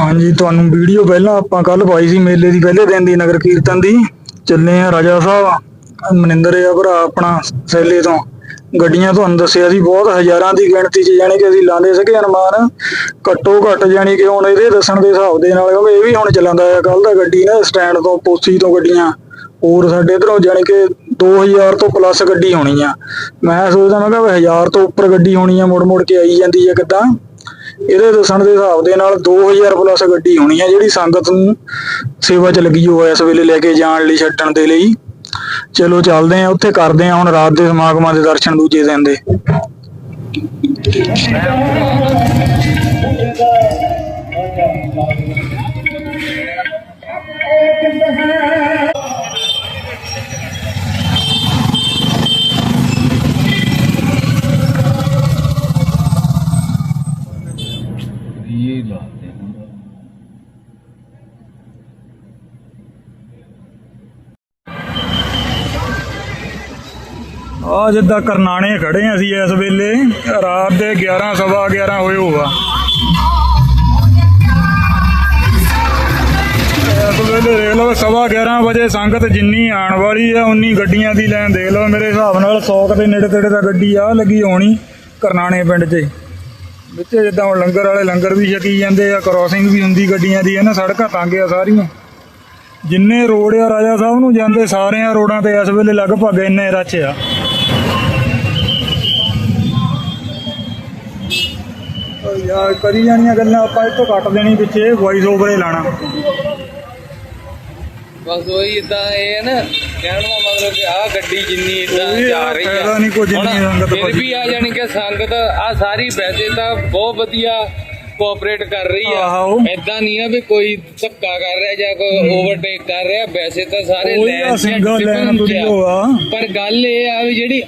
ਹਾਂਜੀ, ਤੁਹਾਨੂੰ ਵੀਡੀਓ ਪਹਿਲਾਂ ਆਪਾਂ ਕੱਲ ਪਾਈ ਸੀ ਮੇਲੇ ਦੀ, ਪਹਿਲੇ ਦਿਨ ਦੀ, ਨਗਰ ਕੀਰਤਨ ਦੀ। ਚੱਲੇ ਆ ਰਾਜਾ ਸਾਹਿਬ, ਮਨਿੰਦਰ ਆ ਭਰਾ ਆਪਣਾ, ਸੈਲੇ ਤੋਂ। ਗੱਡੀਆਂ ਤੁਹਾਨੂੰ ਦੱਸਿਆ ਸੀ, ਬਹੁਤ ਹਜ਼ਾਰਾਂ ਦੀ ਗਿਣਤੀ 'ਚ, ਜਾਣੀ ਕਿ ਅਸੀਂ ਲਾਉਂਦੇ ਸੀਗੇ ਅਨੁਮਾਨ। ਘੱਟੋ ਘੱਟ, ਜਾਣੀ ਕਿ ਹੁਣ ਇਹਦੇ ਦੱਸਣ ਦੇ ਹਿਸਾਬ ਦੇ ਨਾਲ, ਕਿਉਂਕਿ ਇਹ ਵੀ ਹੁਣ ਚੱਲਦਾ ਆ ਕੱਲ ਦਾ ਗੱਡੀ ਨਾ, ਸਟੈਂਡ ਤੋਂ, ਪੋਸੀ ਤੋਂ ਗੱਡੀਆਂ। ਹੋਰ ਸਾਡੇ ਇਧਰੋਂ, ਜਾਣੀ ਕਿ 2000 ਤੋਂ ਪਲੱਸ ਗੱਡੀ ਹੋਣੀ ਆ। ਮੈਂ ਸੋਚਦਾ, ਮੈਂ ਕਿਹਾ ਵੀ 1000 ਤੋਂ ਉੱਪਰ ਗੱਡੀ ਹੋਣੀ ਆ ਮੁੜ ਮੁੜ ਕੇ ਆਈ ਜਾਂਦੀ ਆ ਕਿੱਦਾਂ? ਇਹਦੇ ਦੱਸਣ ਦੇ ਹਿਸਾਬ ਦੇ ਨਾਲ 2000 ਪਲੱਸ ਗੱਡੀ ਹੋਣੀ ਹੈ ਜਿਹੜੀ ਸੰਗਤ ਨੂੰ ਸੇਵਾ 'ਚ ਲੱਗੀ ਹੋਇਆ ਇਸ ਵੇਲੇ ਲੈ ਕੇ ਜਾਣ ਲਈ ਛੱਡਣ ਦੇ ਲਈ। ਚਲੋ ਚੱਲਦੇ ਆ, ਉੱਥੇ ਕਰਦੇ ਆ ਹੁਣ ਰਾਤ ਦੇ ਸਮਾਗਮਾਂ ਦੇ ਦਰਸ਼ਨ ਦੂਜੇ ਦਿਨ ਦੇ। ਆ ਜਿੱਦਾਂ ਕਰਨਾਣੇ ਖੜੇ ਆ ਅਸੀਂ ਇਸ ਵੇਲੇ, ਰਾਤ ਦੇ 11 ਸਵਾ 11 ਹੋਏ ਹੋਆ। ਇਸ ਵੇਲੇ ਦੇਖ ਲਓ, ਸਵਾ 11 ਵਜੇ ਸੰਗਤ ਜਿੰਨੀ ਆਉਣ ਵਾਲੀ ਆ, ਉਨੀ ਗੱਡੀਆਂ ਦੀ ਲਾਈਨ ਦੇਖ ਲਓ। ਮੇਰੇ ਹਿਸਾਬ ਨਾਲ 100 ਕੁ ਦੇ ਨੇੜੇ ਤੇੜੇ ਦਾ ਗੱਡੀ ਆ, ਲੱਗੀ ਹੋਣੀ ਕਰਨਾਣੇ ਪਿੰਡ 'ਚ। ਵਿੱਚ ਜਿੱਦਾਂ ਹੁਣ ਲੰਗਰ ਵਾਲੇ ਲੰਗਰ ਵੀ ਛਕੀ ਜਾਂਦੇ ਆ ਕ੍ਰਾਸਿੰਗ ਵੀ ਹੁੰਦੀ ਗੱਡੀਆਂ ਦੀ, ਇਹਨਾਂ ਸੜਕਾਂ ਤੰਗ ਆ ਸਾਰੀਆਂ। ਜਿੰਨੇ ਰੋਡ ਆ ਰਾਜਾ ਸਾਹਿਬ ਨੂੰ ਜਾਂਦੇ, ਸਾਰਿਆਂ ਰੋਡਾਂ ਤੇ ਇਸ ਵੇਲੇ ਲਗਭਗ ਇੰਨੇ ਰਚ ਆ। ਯਾਰ ਕਰੀ ਜਾਣੀਆਂ ਗੱਲਾਂ ਆਪਾਂ ਇੱਥੋਂ ਕੱਟ ਦੇਣੀ ਪਿੱਛੇ ਵੌਇਸ ਓਵਰ ਹੀ ਲਾਣਾ ਬਸ ਉਹੀ ਇਦਾਂ ਇਹ ਹੈ ਨਾ ਕਹਿਣ ਦਾ ਮਤਲਬ ਕਿ ਆਹ ਗੱਡੀ ਜਿੰਨੀ ਇਦਾਂ ਜਾ ਆ, ਰਹੀ ਫਾਇਦਾ ਨਹੀਂ ਕੋਈ ਜਿੰਨੀ ਸੰਗਤ ਫਿਰ। ਵੀ ਆ ਜਾਣੀ ਕਿ ਸੰਗਤ ਆ ਸਾਰੀ ਵੈਸੇ ਤਾਂ ਬਹੁਤ ਵਧੀਆ ਕੋਆਪਰੇਟ ਕਰ ਰਹੀ ਆਹੋ। ਆ ਇਦਾਂ ਨਹੀਂ ਆ ਵੀ ਕੋਈ ਧੱਕਾ ਕਰ ਰਿਹਾ ਜਾਂ ਕੋਈ ਓਵਰਟੇਕ ਕਰ ਰਿਹਾ ਵੈਸੇ ਤਾਂ ਸਾਰੇ ਉਹੀ ਆ, ਲੈਨ single lane ਹੋਆ। ਪਰ ਗੱਲ ਇਹ ਆ ਵੀ ਜਿਹੜੀ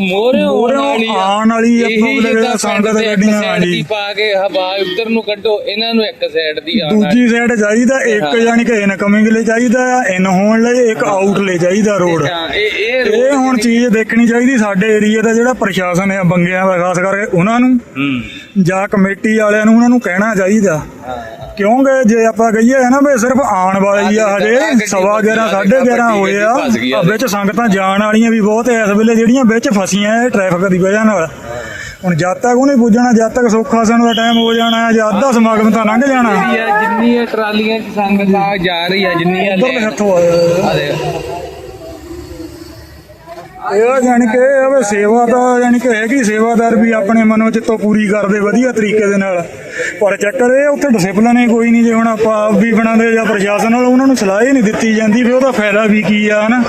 ਮੋਰੇ ਮੋਹਰਿਓਂ ਆਉਣ ਵਾਲੀ ਆਉਣ ਵਾਲੀ ਆ ਇਹੀ ਜਿੱਦਾਂ ਸੰਗਤ ਪਿੰਡ ਤੇ ਇੱਕ ਗੱਡੀਆਂ, side। ਦੀ ਪਾ ਕੇ ਹਵਾ ਉਧਰ ਨੂੰ ਕੱਢੋ ਇਹਨਾਂ ਨੂੰ ਇੱਕ ਸਾਈਡ ਦੀ ਆਉਣ ਵਾਲੀ ਦੂਜੀ ਸਾਈਡ ਚਾਹੀਦਾ ਇੱਕ ਹਾਂ। ਯਾਨੀ ਕਿ ਇਨਕਮਿੰਗ ਲਈ ਚਾਹੀਦਾ ਆ ਇਨ ਹੋਣ ਲਈ ਇੱਕ ਆਊਟ ਲਈ ਚਾਹੀਦਾ ਰੋਡ ਹਾਂ, ਇਹ ਇਹ ਇਹ road ਹੁਣ ਜਿਹੜੀ- ਚੀਜ਼ ਦੇਖਣੀ ਚਾਹੀਦੀ ਸਾਡੇ ਏਰੀਆ ਦਾ ਜਿਹੜਾ ਪ੍ਰਸ਼ਾਸਨ ਹੈ ਬੰਗਿਆਂ ਦਾ ਖਾਸ ਕਰਕੇ ਉਹਨਾਂ ਨੂੰ ਹੂੰ ਜਾਂ ਕਮੇਟੀ ਵਾਲਿਆਂ ਨੂੰ ਉਹਨਾਂ ਨੂੰ ਕਹਿਣਾ ਚਾਹੀਦਾ। ਕਿਉਂਕਿ ਜੇ ਆਪਾਂ ਕਹੀਏ ਨਾ ਵੀ ਸਿਰਫ ਆਉਣ ਵਾਲੀ ਆ ਹਜੇ ਸਵਾ 11 11:30 ਹੋਏ ਆ। ਵਿੱਚ ਸੰਗਤਾਂ ਜਾਣ ਵਾਲੀਆਂ ਵੀ ਬਹੁਤ ਐ ਇਸ ਵੇਲੇ ਜਿਹੜੀਆਂ ਵਿੱਚ ਫਸੀਆਂ ਐ ਟ੍ਰੈਫਿਕ ਦੀ ਵਜ੍ਹਾ ਨਾਲ। ਹੁਣ ਜਦ ਤੱਕ ਉਹਨੇ ਪੁੱਜਣਾ ਜਦ ਤੱਕ ਸੌਖਾ ਸਨ ਦਾ ਟਾਈਮ ਹੋ ਜਾਣਾ ਹੈ ਜਾਂ ਅੱਧਾ ਸਮਾਗਮ ਤਾਂ ਲੰਘ ਜਾਣਾ। ਜਿਹੜੀ ਆ ਜਿੰਨੀ ਇਹ ਟਰਾਲੀਆਂ ਚ ਸੰਗਤ ਜਾ ਰਹੀ ਆ ਜਿੰਨੀ ਆ ਉਧਰਲੇ ਹੱਥੋਂ ਆ। ਇਹ ਜਾਣੀ ਕਿ ਇਹ ਸੇਵਾ ਦਾ ਜਾਣੀ ਕਿ ਹੈਗੀ ਸੇਵਾਦਾਰ ਵੀ ਆਪਣੇ ਮਨੋ ਚਿੱਤੋਂ ਪੂਰੀ ਕਰਦੇ ਵਧੀਆ ਤਰੀਕੇ ਦੇ ਨਾਲ। ਪਰ ਚੱਕਰ ਇਹ ਉੱਥੇ ਡਿਸਪਲਿਨ ਹੀ ਕੋਈ ਨਹੀਂ ਜੇ ਹੁਣ ਆਪਾਂ ਆਪ ਵੀ ਬਣਾਉਂਦੇ ਜਾਂ ਪ੍ਰਸ਼ਾਸਨ ਨਾਲ ਉਹਨਾਂ ਨੂੰ ਸਲਾਹ ਹੀ ਨਹੀਂ ਦਿੱਤੀ ਜਾਂਦੀ ਵੀ ਉਹਦਾ ਫਾਇਦਾ ਵੀ ਕੀ ਆ, ਹਨਾ?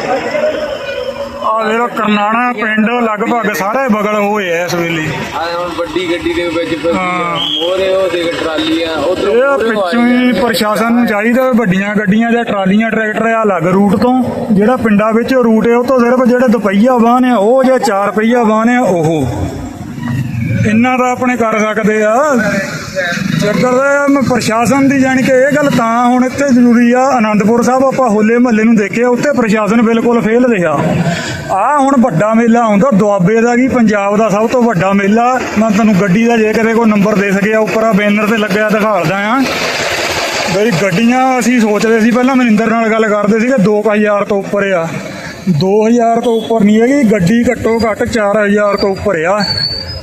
ਆ ਜਿਹੜਾ ਕਰਨਾਣਾ ਪਿੰਡ ਲਗਭਗ ਸਾਰੇ ਬਗਲ ਹੋਏ ਐ ਇਸ ਵੇਲੇ। ਆ ਹੁਣ ਵੱਡੀ ਗੱਡੀ ਦੇ ਵਿੱਚ। ਮੋਰੇ ਉਹ ਦੇ ਟਰਾਲੀਆਂ ਇਹ ਉਧਰ ਪਿੱਛੋਂ ਹੀ ਪ੍ਰਸ਼ਾਸਨ ਨੂੰ ਚਾਹੀਦਾ ਵੱਡੀਆਂ ਗੱਡੀਆਂ ਜਾਂ ਟਰਾਲੀਆਂ ਟਰੈਕਟਰ ਆ ਅਲੱਗ ਰੂਟ ਤੋਂ। ਜਿਹੜਾ ਪਿੰਡਾਂ ਵਿੱਚ ਰੂਟ ਹੈ ਉਹ ਤੋਂ ਸਿਰਫ ਜਿਹੜੇ ਦੁਪਹੀਆ ਵਾਹਨ ਆ ਉਹ ਜਾਂ ਚਾਰ ਪਹੀਆ ਵਾਹਨ ਆ ਉਹ। ਇੰਨਾ ਤਾਂ ਆਪਣੇ ਕਰ ਸਕਦੇ ਆ। ਚੱਕਰ ਦਾ ਪ੍ਰਸ਼ਾਸਨ ਦੀ ਜਾਣੀ ਕਿ ਇਹ ਗੱਲ ਤਾਂ ਹੁਣ ਇੱਥੇ ਜ਼ਰੂਰੀ ਆ ਆਨੰਦਪੁਰ ਸਾਹਿਬ ਆਪਾਂ ਹੋਲੇ ਮਹੱਲੇ ਨੂੰ ਦੇਖਿਆ, ਉੱਥੇ ਪ੍ਰਸ਼ਾਸਨ ਬਿਲਕੁਲ ਫੇਲ ਰਿਹਾ। ਆ ਹੁਣ ਵੱਡਾ ਮੇਲਾ ਆਉਂਦਾ, ਦੁਆਬੇ ਦਾ ਕੀ ਪੰਜਾਬ ਦਾ ਸਭ ਤੋਂ ਵੱਡਾ ਮੇਲਾ। ਮੈਂ ਤੁਹਾਨੂੰ ਗੱਡੀ ਦਾ ਜੇ ਕਦੇ ਕੋਈ ਨੰਬਰ ਦੇ ਸਕਿਆ, ਉੱਪਰ ਆ ਬੈਨਰ ਤੇ ਲੱਗਿਆ, ਦਿਖਾਲਦਾ ਆ। ਬਈ ਗੱਡੀਆਂ ਅਸੀਂ ਸੋਚਦੇ ਸੀ, ਪਹਿਲਾਂ ਮਨਿੰਦਰ ਨਾਲ ਗੱਲ ਕਰਦੇ ਸੀਗੇ 2000 ਤੋਂ ਉੱਪਰ ਆ। 2000 ਤੋਂ ਉੱਪਰ ਨਹੀਂ ਹੈਗੀ, ਗੱਡੀ ਘੱਟੋ ਘੱਟ 4000 ਤੋਂ ਉੱਪਰ ਆ।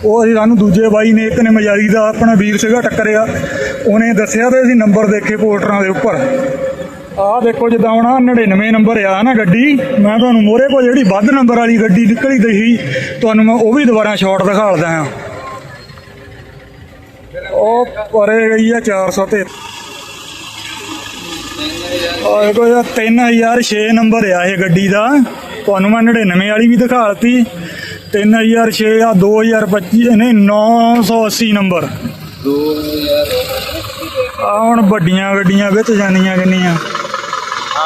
ਉਹ ਅਸੀਂ ਸਾਨੂੰ ਦੂਜੇ ਬਾਈ ਨੇ, ਇੱਕ ਨੇ ਮਜਾਰੀ ਦਾ, ਆਪਣਾ ਵੀਰ ਸੀਗਾ ਟੱਕਰਿਆ। ਉਹਨੇ ਦੱਸਿਆ ਤੇ ਅਸੀਂ ਨੰਬਰ ਦੇਖੇ ਪੋਸਟਰਾਂ ਦੇ ਉੱਪਰ। ਆਹ ਦੇਖੋ ਜਿੱਦਾਂ ਹੁਣ ਆਹ 99 ਨੰਬਰ ਆ ਨਾ ਗੱਡੀ, ਮੈਂ ਤੁਹਾਨੂੰ ਮੋਰੇ ਕੋਲ ਜਿਹੜੀ ਵੱਧ ਨੰਬਰ ਵਾਲੀ ਗੱਡੀ ਨਿਕਲੀ ਦਈ ਤੁਹਾਨੂੰ ਮੈਂ ਉਹ ਵੀ ਦੁਬਾਰਾ ਸ਼ਾਟ ਦਿਖਾਲਦਾ ਹਾਂ। ਉਹ ਪਰੇ ਗਈ ਆ 400 ਤੇ। ਆਹ ਕੋਈ 3006 ਨੰਬਰ ਆ ਇਹ ਗੱਡੀ ਦਾ। ਤੁਹਾਨੂੰ ਮੈਂ 99 ਵਾਲੀ ਵੀ ਦਿਖਾਲਤੀ 3006 ਆ 2025 ਨਹੀਂ 980 ਨੰਬਰ। 2000 ਆ ਹੁਣ ਵੱਡੀਆਂ ਗੱਡੀਆਂ ਵਿੱਚ ਜਾਂਦੀਆਂ ਕਿੰਨੀਆਂ।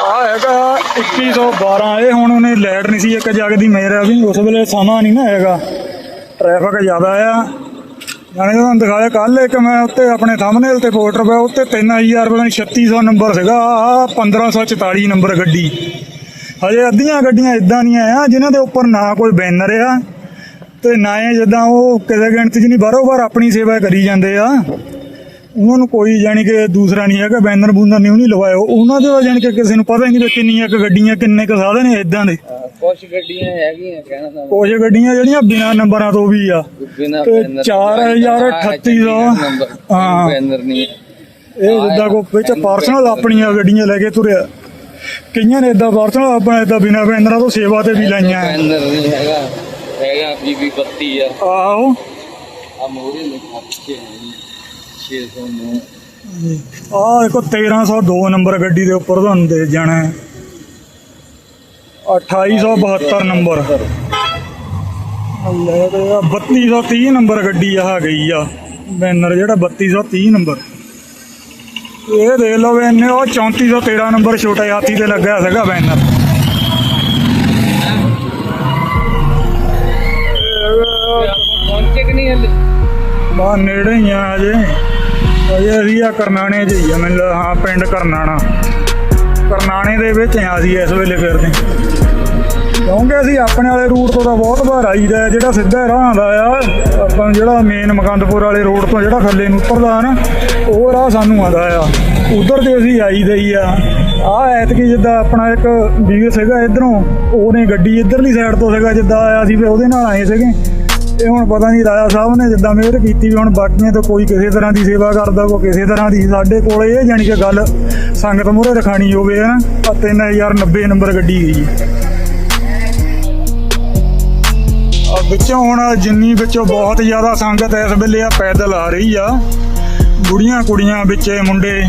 ਆ ਹੈਗਾ 2112 ਇਹ ਹੁਣ ਉਹਨੇ ਲੈਟ ਨਹੀਂ ਸੀ ਇੱਕ ਜਗਦੀ ਮੇਰਾ ਵੀ ਉਸ ਵੇਲੇ ਸਮਾਂ ਨਹੀਂ ਨਾ ਹੈਗਾ। ਟ੍ਰੈਫਿਕ ਜ਼ਿਆਦਾ ਆ। ਜਾਣੇ ਤੁਹਾਨੂੰ ਦਿਖਾਇਆ ਕੱਲ ਇੱਕ ਮੈਂ ਉੱਤੇ ਆਪਣੇ ਥੰਬਨੇਲ ਤੇ ਪੋਸਟਰ ਪਿਆ ਉੱਤੇ 3000 ਪਤਾ ਨਹੀਂ 3600 ਨੰਬਰ ਸੀਗਾ ਆ 1544 ਨੰਬਰ ਗੱਡੀ। ਹਜੇ ਅੱਧੀਆਂ ਗੱਡੀਆਂ ਇਦਾਂ ਦੀਆਂ ਆ ਜਿਨ੍ਹਾਂ ਦੇ ਉੱਪਰ ਨਾ ਕੋਈ ਬੈਨਰ ਆ ਤੇ ਨਾ ਇਹ ਜਿੱਦਾਂ ਉਹ ਕਿਸੇ ਗਿਣਤੀ 'ਚ ਨਹੀਂ ਬਾਰੋ ਬਾਰ ਆਪਣੀ ਸੇਵਾ ਕਰੀ ਜਾਂਦੇ ਆ। ਉਹਨਾਂ ਨੂੰ ਕੋਈ ਜਾਣੀ ਕਿ ਦੂਸਰਾ ਨਹੀਂ ਹੈਗਾ ਬੈਨਰ ਬੂਨਰ ਨਹੀਂ ਉਹ ਨਹੀਂ ਲਵਾਇਓ ਉਹਨਾਂ ਦੇ ਜਾਣੀ ਕਿ ਕਿਸੇ ਨੂੰ ਪਤਾ ਹੀ ਨਹੀਂ ਕਿੰਨੀਆਂ ਕੁ ਗੱਡੀਆਂ ਕਿੰਨੇ ਕੁ ਸਾਧਨ ਨੇ ਇਦਾਂ ਦੇ। ਕੁਝ ਗੱਡੀਆਂ ਹੈਗੀਆਂ ਕਹਿਣਾ ਤਾਂ ਕੁਝ ਗੱਡੀਆਂ ਜਿਹੜੀਆਂ ਬਿਨਾਂ ਨੰਬਰਾਂ ਤੋਂ ਵੀ ਆ। ਬਿਨਾ ਤੇ 4,3800 ਹਾਂ। ਬੈਨਰ ਨਹੀਂ। ਇਹ ਜਿੱਦਾਂ ਕੋ ਵਿੱਚ ਪਰਸਨਲ ਆਪਣੀਆਂ ਗੱਡੀਆਂ ਲੈ ਕੇ ਤੁਰਿਆ। ਕਈਆਂ ਨੇ ਇਦਾਂ ਪਰਸਨਲ ਆਪਣਾ ਇਦਾਂ ਬਿਨਾਂ ਬੈਨਰਾਂ ਤੋਂ ਸੇਵਾ ਤੇ ਵੀ ਲਾਈਆਂ। ਬੈਨਰ ਨਹੀਂ ਹੈਗਾ। ਹੈਗਾ ਬੀਬੀ ਬੱਤੀ ਆ। ਆਹੋ। ਆ ਮੋਰੇ ਲਿਖਾ ਪਿੱਛੇ 609 ਆਹ ਦੇਖੋ 1302 ਨੰਬਰ ਗੱਡੀ ਦੇ ਉੱਪਰ ਤੁਹਾਨੂੰ ਦੇ ਜਾਣਾ ਹੈ। 2872 ਨੰਬਰ। ਲੈ ਤੇ ਆਹ 3230 ਨੰਬਰ ਗੱਡੀ ਆ ਗਈ ਆ। ਬੈਨਰ ਜਿਹੜਾ 3230 ਨੰਬਰ। ਇਹ ਦੇਖ ਲਓ ਵੀ ਇਹਨੇ ਉਹ 3413 ਨੰਬਰ ਛੋਟੇ ਹਾਥੀ ਤੇ ਲੱਗਿਆ ਸੀਗਾ ਬੈਨਰ। ਪਹੁੰਚੇ ਕਿ ਨਹੀਂ ਹਲੇ ਬਾ ਨੇੜੇ ਹੀ ਆ ਅਜੇ ਅਜੇ ਅਸੀਂ ਆ ਕਰਨਾਣੇ 'ਚ ਹੀ ਆ, ਮੈਨੂੰ ਹਾਂ, ਪਿੰਡ ਕਰਨਾਣਾ। ਕਰਨਾਣੇ ਦੇ ਵਿੱਚ ਆ ਅਸੀਂ ਇਸ ਵੇਲੇ ਫਿਰਦੇ। ਕਿਉਂਕਿ ਅਸੀਂ ਆਪਣੇ ਵਾਲੇ ਰੂਟ ਤੋਂ ਤਾਂ ਬਹੁਤ ਵਾਰ ਆਈਦਾ ਹੈ, ਜਿਹੜਾ ਸਿੱਧਾ ਰਾਹ ਆਉਂਦਾ ਆ ਆਪਾਂ ਜਿਹੜਾ ਮੇਨ ਮਕੰਦਪੁਰ ਵਾਲੇ ਰੋਡ ਤੋਂ ਜਿਹੜਾ ਥੱਲੇ ਨੂੰ ਉੱਤਰਦਾ ਨਾ ਉਹ ਰਾਹ ਸਾਨੂੰ ਆਉਂਦਾ ਆ। ਉਧਰ ਤੇ ਅਸੀਂ ਆਈਦਾ ਹੀ ਆ। ਆ ਐਤਕੀ ਜਿੱਦਾਂ ਆਪਣਾ ਇੱਕ ਵੀਰ ਸੀਗਾ ਇਧਰੋਂ ਉਹਨੇ ਗੱਡੀ ਇਧਰਲੀ ਸਾਈਡ ਤੋਂ ਸੀਗਾ ਜਿੱਦਾਂ ਆਇਆ ਸੀ ਫਿਰ ਉਹਦੇ ਨਾਲ ਆਏ ਸੀਗੇ। ਇਹ ਹੁਣ ਪਤਾ ਨਹੀਂ ਰਾਜਾ ਸਾਹਿਬ ਨੇ ਜਿੱਦਾਂ ਮਿਹਰ ਕੀਤੀ ਵੀ ਹੁਣ ਬਾਕੀਆਂ ਤੋਂ ਕੋਈ ਕਿਸੇ ਤਰ੍ਹਾਂ ਦੀ ਸੇਵਾ ਕਰਦਾ ਕੋਈ ਕਿਸੇ ਤਰ੍ਹਾਂ ਦੀ ਸਾਡੇ ਕੋਲ ਇਹ ਜਾਣੀ ਕਿ ਗੱਲ ਸੰਗਤ ਮੂਹਰੇ ਰਖਾਣੀ ਹੋਵੇ ਨਾ ਆ 3090 ਨੰਬਰ ਗੱਡੀ ਗਈ ਵਿੱਚੋਂ ਹੁਣ ਜਿੰਨੀ ਵਿੱਚੋਂ ਬਹੁਤ ਜ਼ਿਆਦਾ ਸੰਗਤ ਇਸ ਵੇਲੇ ਆ, ਪੈਦਲ ਆ ਰਹੀ ਆ। ਬੁੜੀਆਂ ਕੁੜੀਆਂ ਵਿੱਚੇ ਮੁੰਡੇ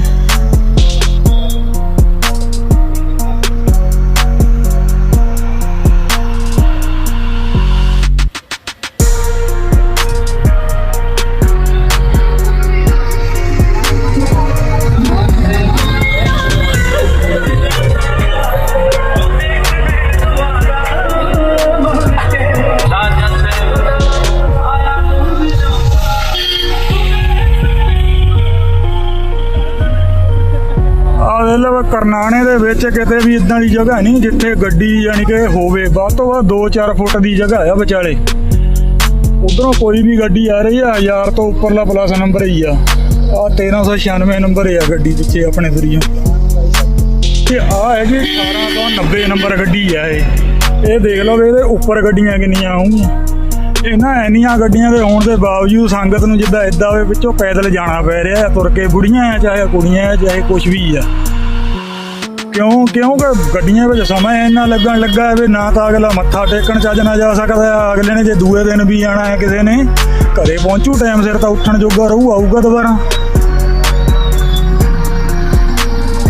ਕਰਨਾਣੇ ਦੇ ਵਿੱਚ ਕਿਤੇ ਵੀ ਇਦਾਂ ਦੀ ਜਗ੍ਹਾ ਨਹੀਂ ਜਿੱਥੇ ਗੱਡੀ ਯਾਨੀ ਕਿ ਹੋਵੇ, ਵੱਧ ਤੋਂ ਵੱਧ 2-4 ਫੁੱਟ ਦੀ ਜਗ੍ਹਾ ਆ ਵਿਚਾਲੇ। ਉਧਰੋਂ ਕੋਈ ਵੀ ਗੱਡੀ ਆ ਰਹੀ ਆ 1000 ਤੋਂ ਉੱਪਰਲਾ ਪਲੱਸ ਨੰਬਰ ਹੀ ਆ। ਆ 1396 ਨੰਬਰ ਆ ਗੱਡੀ ਪਿੱਛੇ ਆਪਣੇ ਦੁਰੀਆਂ ਤੇ ਆ ਹੈਗੀ 1890 ਨੰਬਰ ਗੱਡੀ ਆ ਇਹ। ਇਹ ਦੇਖ ਲਓ ਇਹਦੇ ਉੱਪਰ ਗੱਡੀਆਂ ਕਿੰਨੀਆਂ ਆਉਂਗੀਆਂ ਇਹਨਾਂ ਇੰਨੀਆਂ ਗੱਡੀਆਂ ਦੇ ਹੋਣ ਦੇ ਬਾਵਜੂਦ ਸੰਗਤ ਨੂੰ ਜਿੱਦਾਂ ਇਦਾਂ ਹੋਵੇ ਵਿੱਚੋਂ ਪੈਦਲ ਜਾਣਾ ਪੈ ਰਿਹਾ ਹੈ ਤੁਰ ਕੇ ਬੁੜੀਆਂ ਆ, ਚਾਹੇ ਕੁੜੀਆਂ ਆ, ਚਾਹੇ ਕੁਝ ਵੀ ਆ। ਕਿਉਂ ਕਿਉਂਕਿ ਗੱਡੀਆਂ ਵਿੱਚ ਸਮਾਂ ਇੰਨਾ ਲੱਗਣ ਲੱਗਾ ਵੀ ਨਾ ਤਾਂ ਅਗਲਾ ਮੱਥਾ ਟੇਕਣ ਚੱਜ ਨਾ ਜਾ ਸਕਦਾ ਅਗਲੇ ਨੇ ਜੇ ਦੂਏ ਦਿਨ ਵੀ ਆਣਾ ਹੈ ਕਿਸੇ ਨੇ, ਘਰੇ ਪਹੁੰਚੂ ਟਾਈਮ ਸਿਰ ਤਾਂ ਉੱਠਣ ਜੋਗਾ ਰਹੂ, ਆਊਗਾ ਦੁਬਾਰਾ।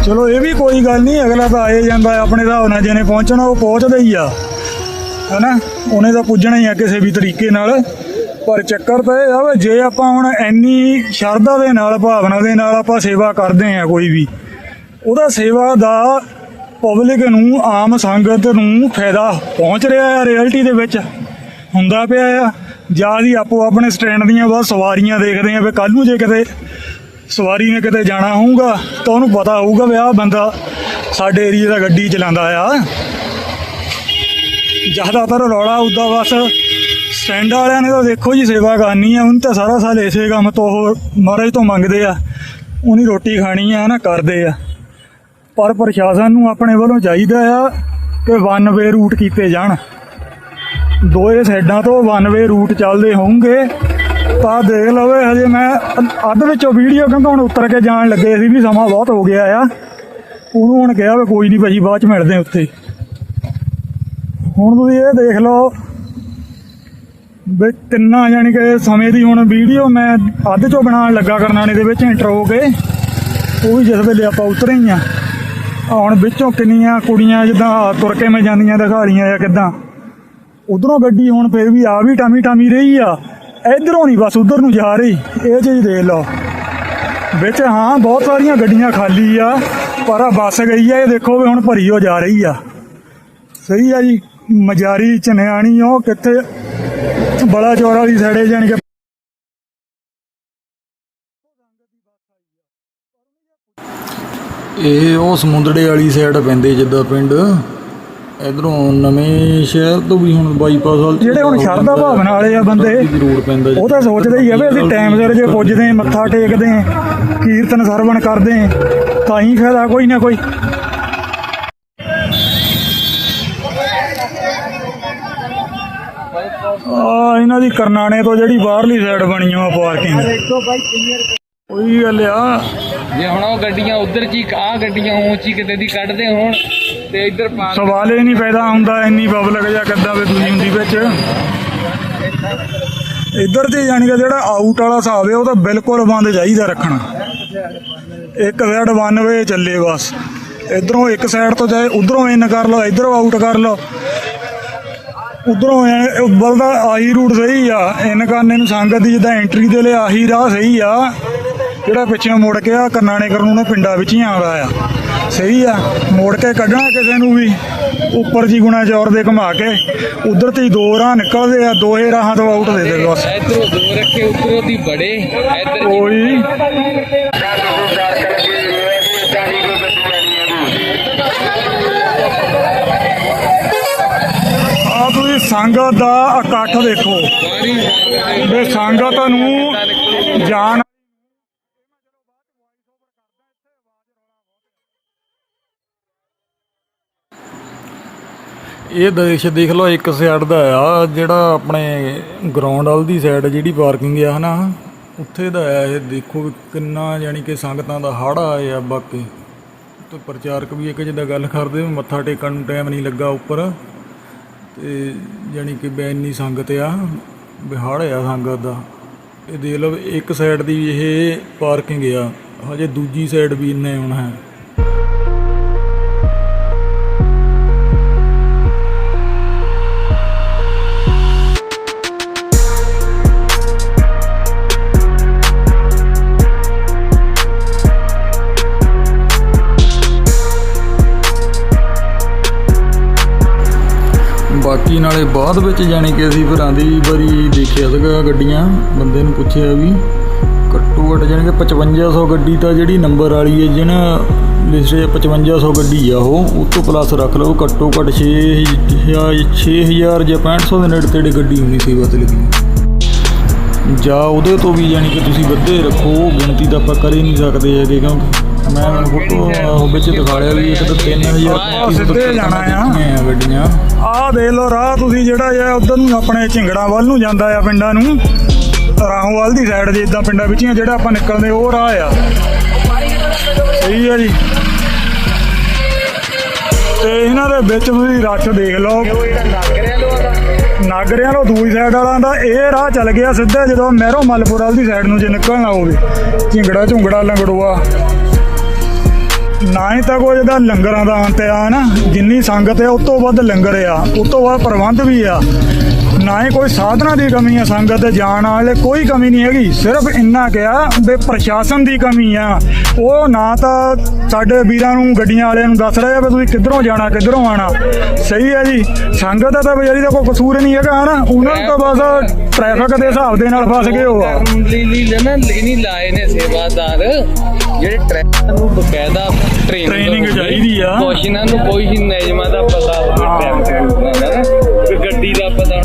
ਚਲੋ, ਇਹ ਵੀ ਕੋਈ ਗੱਲ ਨਹੀਂ, ਅਗਲਾ ਤਾਂ ਆਏ ਜਾਂਦਾ ਆਪਣੇ ਹਿਸਾਬ ਨਾਲ ਜਿਹਨੇ ਪਹੁੰਚਣਾ ਉਹ ਪਹੁੰਚਦਾ ਹੀ ਆ। ਹਨਾ? ਉਹਨੇ ਤਾਂ ਪੁੱਜਣਾ ਹੀ ਆ ਕਿਸੇ ਵੀ ਤਰੀਕੇ ਨਾਲ। ਪਰ ਚੱਕਰ ਤਾਂ ਇਹ ਆ ਜੇ ਆਪਾਂ ਹੁਣ ਇੰਨੀ ਸ਼ਰਧਾ ਦੇ ਨਾਲ, ਭਾਵਨਾ ਦੇ ਨਾਲ ਆਪਾਂ ਸੇਵਾ ਕਰਦੇ ਆ ਕੋਈ ਵੀ ਉਹਦਾ ਸੇਵਾ ਦਾ ਪਬਲਿਕ ਨੂੰ, ਆਮ ਸੰਗਤ ਨੂੰ ਫਾਇਦਾ ਪਹੁੰਚ ਰਿਹਾ ਹੈ ਰਿਐਲਿਟੀ ਦੇ ਵਿੱਚ ਹੁੰਦਾ ਪਿਆ ਆ। ਜਾਂ ਦੀ ਆਪੋ ਆਪਣੇ ਸਟੈਂਡ ਦੀਆਂ ਬਸ ਸਵਾਰੀਆਂ ਦੇਖਦੇ ਆ ਵੀ ਕੱਲ ਨੂੰ ਜੇ ਕਿਤੇ ਸਵਾਰੀ ਨੇ ਕਿਤੇ ਜਾਣਾ ਹੋਊਗਾ, ਤਾਂ ਉਹਨੂੰ ਪਤਾ ਹੋਊਗਾ ਵੀ ਆਹ ਬੰਦਾ ਸਾਡੇ ਏਰੀਆ ਦਾ ਗੱਡੀ ਚਲਾਉਂਦਾ ਆ। ਜ਼ਿਆਦਾਤਰ ਰੌਲਾ ਉਦਾਂ ਬਸ। ਸਟੈਂਡ ਵਾਲਿਆਂ ਨੇ ਤਾਂ ਦੇਖੋ ਜੀ ਸੇਵਾ ਕਰਨੀ ਆ, ਉਹਨੂੰ ਤਾਂ ਸਾਰਾ ਸਾਲ ਇਸੇ ਕੰਮ ਤੋਂ ਉਹ ਮਹਾਰਾਜ ਤੋਂ ਮੰਗਦੇ ਆ। ਉਹਨੀ ਰੋਟੀ ਖਾਣੀ ਆ ਨਾ ਕਰਦੇ ਆ। ਪਰ ਪ੍ਰਸ਼ਾਸਨ ਨੂੰ ਆਪਣੇ ਵੱਲੋਂ ਚਾਹੀਦਾ ਆ ਕਿ ਵਨ ਵੇ ਰੂਟ ਕੀਤੇ ਜਾਣ। ਦੋਏ ਸਾਈਡਾਂ ਤੋਂ ਵਨ ਵੇ ਰੂਟ ਚੱਲਦੇ ਹੋਣਗੇ। ਤਾਂ ਦੇਖ ਲਵੇ ਹਜੇ ਮੈਂ ਅੱਧ ਵਿੱਚੋਂ ਵੀਡੀਓ ਕਿਉਂਕਿ ਹੁਣ ਉਤਰ ਕੇ ਜਾਣ ਲੱਗੇ ਸੀ ਵੀ ਸਮਾਂ ਬਹੁਤ ਹੋ ਗਿਆ ਆ। ਉਹਨੂੰ ਹੁਣ ਕਿਹਾ ਵੀ ਕੋਈ ਨਹੀਂ ਭਾਜੀ ਬਾਅਦ ਚ ਮਿਲਦੇ ਆ ਉੱਥੇ। ਹੁਣ ਤੁਸੀਂ ਇਹ ਦੇਖ ਲਓ ਵੀ ਤਿੰਨਾਂ ਜਾਣੀ ਕਿ ਸਮੇਂ ਦੀ ਹੁਣ ਵੀਡੀਓ ਮੈਂ ਅੱਧ ਚੋਂ ਬਣਾਉਣ ਲੱਗਾ ਕਰਨਾਣੇ ਦੇ ਵਿੱਚ ਇੰਟਰ ਹੋ ਕੇ। ਉਹ ਵੀ ਜਿਸ ਵੇਲੇ ਆਪਾਂ ਉਤਰੇ ਹੀ ਆ। ਹੁਣ ਵਿੱਚੋਂ ਕਿੰਨੀਆਂ ਕੁੜੀਆਂ ਜਿੱਦਾਂ ਤੁਰ ਕੇ ਮੈਂ ਜਾਂਦੀਆਂ ਦਿਖਾ ਰਹੀਆਂ ਆ ਕਿਦਾਂ। ਉਧਰੋਂ ਗੱਡੀ ਹੁਣ ਫਿਰ ਵੀ ਆ ਵੀ ਟਾਮੀ ਟਾਮੀ ਰਹੀ ਆ। ਇਧਰੋਂ ਨਹੀਂ, ਬਸ ਉਧਰ ਨੂੰ ਜਾ ਰਹੀ। ਇਹ ਚੀਜ਼ ਦੇਖ ਲਓ। ਵਿੱਚ ਹਾਂ, ਬਹੁਤ ਸਾਰੀਆਂ ਗੱਡੀਆਂ ਖਾਲੀ ਆ, ਪਰ ਆ ਬੱਸ ਗਈ ਆ, ਇਹ ਦੇਖੋ ਵੀ ਹੁਣ ਭਰੀ ਹੋ ਜਾ ਰਹੀ ਆ। ਸਹੀ ਆ ਜੀ, ਮਜਾਰੀ ਚਨਿਆਣੀ, ਉਹ ਕਿੱਥੇ ਬੜਾ ਚੌਰ ਵਾਲੀ ਸਾਈਡੇ ਜਾਣੀ ਕਿ ਇਹ ਉਹ ਸਮੁੰਦੜੇ ਵਾਲੀ ਸਾਈਡ ਪੈਂਦੇ ਜਿੱਦਾਂ ਪਿੰਡ। ਇਧਰੋਂ ਨਵੇਂ ਸ਼ਹਿਰ ਤੋਂ ਵੀ ਹੁਣ ਬਾਈਪਾਸ ਵੱਲ ਜਿਹੜੇ ਹੁਣ ਸ਼ਰਧਾ ਭਾਵਨਾ ਵਾਲੇ ਆ ਬੰਦੇ ਉਹ ਤਾਂ ਸੋਚਦੇ ਹੀ ਆ ਵੀ ਅਸੀਂ ਟਾਈਮ ਸਿਰ ਜੇ ਪੁੱਜਦੇ ਮੱਥਾ ਟੇਕਦੇ ਕੀਰਤਨ ਸਰਵਣ ਕਰਦੇ ਤਾਂ ਹੀ ਫਾਇਦਾ ਕੋਈ ਨਾ ਕੋਈ। ਆ ਇਹਨਾਂ ਦੀ ਕਰਨਾਣੇ ਤੋਂ ਜਿਹੜੀ ਬਾਹਰਲੀ ਸਾਈਡ ਬਣੀ ਆ ਪਾਰਕਿੰਗ ਉਹੀ ਗੱਲ ਆ। ਜੇ ਹੁਣ ਉਹ ਗੱਡੀਆਂ ਉਧਰ ਚ ਆ ਗੱਡੀਆਂ ਉੱਚੀ ਕਿਤੇ ਦੀ ਕੱਢਦੇ ਹੋਣ ਤੇ ਇੱਧਰ ਪਾਰ ਸਵਾਲ ਹੀ ਨਹੀਂ ਪੈਦਾ ਹੁੰਦਾ ਇੰਨੀ ਪਬਲਿਕ ਜਾਂ ਕਿੱਦਾਂ ਵੇ ਦੂਜੀ ਹੁੰਦੀ ਵਿੱਚ। ਇੱਧਰ ਤੇ ਯਾਨੀ ਕਿ ਜਿਹੜਾ ਆਊਟ ਵਾਲਾ ਹਿਸਾਬ ਹੈ, ਉਹ ਤਾਂ ਬਿਲਕੁਲ ਬੰਦ ਚਾਹੀਦਾ ਰੱਖਣਾ। ਇੱਕ ਸਾਈਡ ਵਨ ਵੇ ਚੱਲੇ ਬਸ। ਇਧਰੋਂ ਇੱਕ ਸਾਈਡ ਤੋਂ ਜਾਏ ਉਧਰੋਂ ਇਨ ਕਰ ਲਓ, ਇਧਰੋਂ ਆਊਟ ਕਰ ਲਓ। ਉਧਰੋਂ ਉੱਬਲ ਆਹੀ ਰੂਟ ਸਹੀ ਆ ਇਨ ਕਰਨੇ ਨੂੰ ਸੰਗਤ ਦੀ ਜਿੱਦਾਂ ਐਂਟਰੀ ਦੇ ਲਈ ਆਹੀ ਰਾਹ ਸਹੀ ਆ। ਜਿਹੜਾ ਪਿੱਛੇ ਮੁੜ ਕੇ ਆ ਕਰਨਾਣੇ ਕਰਨ ਨੂੰ ਪਿੰਡਾਂ ਵਿੱਚ ਹੀ ਆਉਂਦਾ ਆ। ਸਹੀ ਆ ਮੋੜ ਕੇ ਕੱਢਣਾ ਕਿਸੇ ਨੂੰ ਵੀ। ਉੱਪਰ ਜੀ ਗੁਣਾ ਚੌਰ ਦੇ ਘੁਮਾ ਕੇ ਉਧਰ ਤੇ ਦੋ ਰਾਹ ਨਿਕਲਦੇ ਆ ਦੋਹੇ ਰਾਹਾਂ ਤੋਂ ਆਊਟ ਦੇ ਦੇ ਬਸ। ਇੱਧਰੋਂ ਦੋ ਰੱਖੇ ਉੱਧਰੋਂ ਦੀ ਬੜੇ ਇੱਧਰ ਜੀ ਕੋਈ ਆ ਤੁਸੀਂ ਸੰਗਤ ਦਾ ਇਕੱਠ ਦੇਖੋ। ਵੀ ਸੰਗਤ ਨੂੰ ਜਾਣ ਇਹ ਦੇਸ਼ ਦੇਖ ਲਓ, ਇੱਕ ਸਾਈਡ ਦਾ ਆ, ਜਿਹੜਾ ਆਪਣੇ ਗਰਾਊਂਡ ਵਾਲ ਦੀ ਸਾਈਡ ਜਿਹੜੀ ਪਾਰਕਿੰਗ ਆ, ਹਨਾ? ਉੱਥੇ ਦਾ ਆ ਇਹ, ਦੇਖੋ ਵੀ ਕਿੰਨਾ ਯਾਨੀ ਕਿ ਸੰਗਤਾਂ ਦਾ ਹੜ ਆ ਬਾਕੀ। ਤੇ ਪ੍ਰਚਾਰਕ ਵੀ ਇੱਕ ਜਿੱਦਾਂ ਗੱਲ ਕਰਦੇ, ਵੀ ਮੱਥਾ ਟੇਕਣ ਨੂੰ ਟਾਈਮ ਨਹੀਂ ਲੱਗਾ ਉੱਪਰ। ਤੇ ਯਾਨੀ ਕਿ ਬੈਨੀ ਸੰਗਤ ਆ, ਵੀ ਆ ਸੰਗਤ ਦਾ। ਇਹ ਦੇਖ ਲਓ ਇੱਕ ਸਾਈਡ ਦੀ ਇਹ ਪਾਰਕਿੰਗ ਆ, ਹਜੇ ਦੂਜੀ ਸਾਈਡ ਵੀ ਇੰਨੇ ਹੁਣ ਹੈ। ਬਾਕੀ ਨਾਲੇ ਬਾਅਦ ਵਿੱਚ ਜਾਣੀ ਕਿ ਅਸੀਂ ਫਿਰ ਆਂਦੀ ਵਾਰੀ ਦੇਖਿਆ ਸੀਗਾ ਗੱਡੀਆਂ, ਬੰਦੇ ਨੂੰ ਪੁੱਛਿਆ ਵੀ ਘੱਟੋ ਘੱਟ ਜਾਣੀ ਕਿ 5500 ਗੱਡੀ ਤਾਂ ਜਿਹੜੀ ਨੰਬਰ ਵਾਲੀ ਹੈ, ਜਿਹਨਾਂ ਲਿਸਟ 5500 ਗੱਡੀ ਆ ਉਹ ਉਹ ਤੋਂ ਪਲੱਸ ਰੱਖ ਲਓ, ਘੱਟੋ ਘੱਟ 6000 6000 ਜਾਂ 6500 ਦੇ ਨੇੜੇ ਤੇੜੇ ਗੱਡੀ ਹੋਣੀ ਸੀ ਬਸ ਲੱਗੀ। ਜਾਂ ਉਹਦੇ ਤੋਂ ਵੀ ਯਾਨੀ ਕਿ ਤੁਸੀਂ ਵੱਧੇ ਰੱਖੋ ਗਿਣਤੀ ਤਾਂ ਆਪਾਂ ਕਰ ਹੀ ਨਹੀਂ ਸਕਦੇ ਹੈਗੇ ਕਿਉਂਕਿ ਮੈਂ ਫੋਟੋ ਵਿੱਚ ਦਿਖਾ ਲਿਆ ਵੀ ਇੱਕ ਤਾਂ 3000 ਸਿੱਧੇ ਜਾਣਾ ਆ। ਗੱਡੀਆਂ। ਆਹ ਦੇਖ ਲਓ ਰਾਹ ਤੁਸੀਂ ਜਿਹੜਾ ਆ ਉਧਰ ਨੂੰ ਆਪਣੇ ਝਿੰਗੜਾਂ ਵੱਲ ਨੂੰ ਜਾਂਦਾ ਆ ਪਿੰਡਾਂ ਨੂੰ ਰਾਹੋਵਾਲ ਦੀ ਸਾਈਡ ਜੇ ਇਦਾਂ ਪਿੰਡਾਂ ਵਿੱਚ ਹੀ ਆ, ਜਿਹੜਾ ਆਪਾਂ ਨਿਕਲਦੇ ਉਹ ਰਾਹ ਆ। ਸਹੀ ਆ ਜੀ। ਤੇ ਇਹਨਾਂ ਦੇ ਵਿੱਚ ਤੁਸੀਂ ਰੱਛ ਦੇਖ ਲਓ। ਨਾਗਰਿਆਂ ਤੋਂ ਦੂਜੀ ਸਾਈਡ ਵਾਲਾ ਦਾ ਇਹ ਰਾਹ ਚੱਲ ਗਿਆ ਸਿੱਧਾ ਜਦੋਂ ਮਹਿਰੋ ਮਲਪੁਰ ਵਾਲੀ ਸਾਈਡ ਨੂੰ ਜੇ ਨਿਕਲਣਾ ਹੋਵੇ। ਝਿੰਗੜਾ ਝੁੰਗੜਾ ਲੰਗੜੂਆ। ਨਾ ਹੀ ਤਾਂ ਕੋਈ ਇਹਦਾ ਲੰਗਰਾਂ ਦਾ ਅੰਤ ਆ ਨਾ ਜਿੰਨੀ ਸੰਗਤ ਆ ਉਸ ਤੋਂ ਵੱਧ ਲੰਗਰ ਆ। ਉਸ ਤੋਂ ਵੱਧ ਪ੍ਰਬੰਧ ਵੀ ਆ। ਨਾ ਹੀ ਕੋਈ ਸਾਧਨਾਂ ਦੀ ਕਮੀ ਆ ਸੰਗਤ ਦੇ ਜਾਣ ਵਾਲੇ ਕੋਈ ਕਮੀ ਨਹੀਂ ਹੈਗੀ। ਸਿਰਫ ਇੰਨਾ ਕਿਹਾ ਵੀ ਪ੍ਰਸ਼ਾਸਨ ਦੀ ਕਮੀ ਆ। ਉਹ ਨਾ ਤਾਂ ਸਾਡੇ ਵੀਰਾਂ ਨੂੰ ਗੱਡੀਆਂ ਵਾਲਿਆਂ ਨੂੰ ਦੱਸ ਰਹੇ ਆ ਵੀ ਤੁਸੀਂ ਕਿੱਧਰੋਂ ਜਾਣਾ ਕਿੱਧਰੋਂ ਆਣਾ ਸਹੀ ਹੈ ਜੀ। ਸੰਗਤ ਦਾ ਤਾਂ ਬਜਾਰੀ ਦਾ ਕੋਈ ਕਸੂਰ ਨਹੀਂ ਹੈਗਾ ਹਨਾ? ਉਹਨਾਂ ਨੂੰ ਤਾਂ ਬਸ ਟ੍ਰੈਫਿਕ ਦੇ ਹਿਸਾਬ ਦੇ ਨਾਲ ਫਸ ਗਏ ਹੋ ਆ। ਲਈ ਨਾ ਨਹੀਂ ਲਾਏ ਨੇ ਸੇਵਾਦਾਰ ਜਿਹੜੇ ਟ੍ਰੈਫਿਕ ਨੂੰ ਬਕਾਇਦਾ ਟ੍ਰੇਨਿੰਗ ਚਾਹੀਦੀ ਆ। ਕੁਛ ਇਹਨਾਂ ਨੂੰ ਕੋਈ ਨਿਯਮਾਂ ਦਾ ਪਤਾ ਹੋਵੇ ਟ੍ਰੈਫਿਕ ਦਾ ਨਾ ਕੋਈ ਗੱਡੀ ਦਾ ਪਤਾ।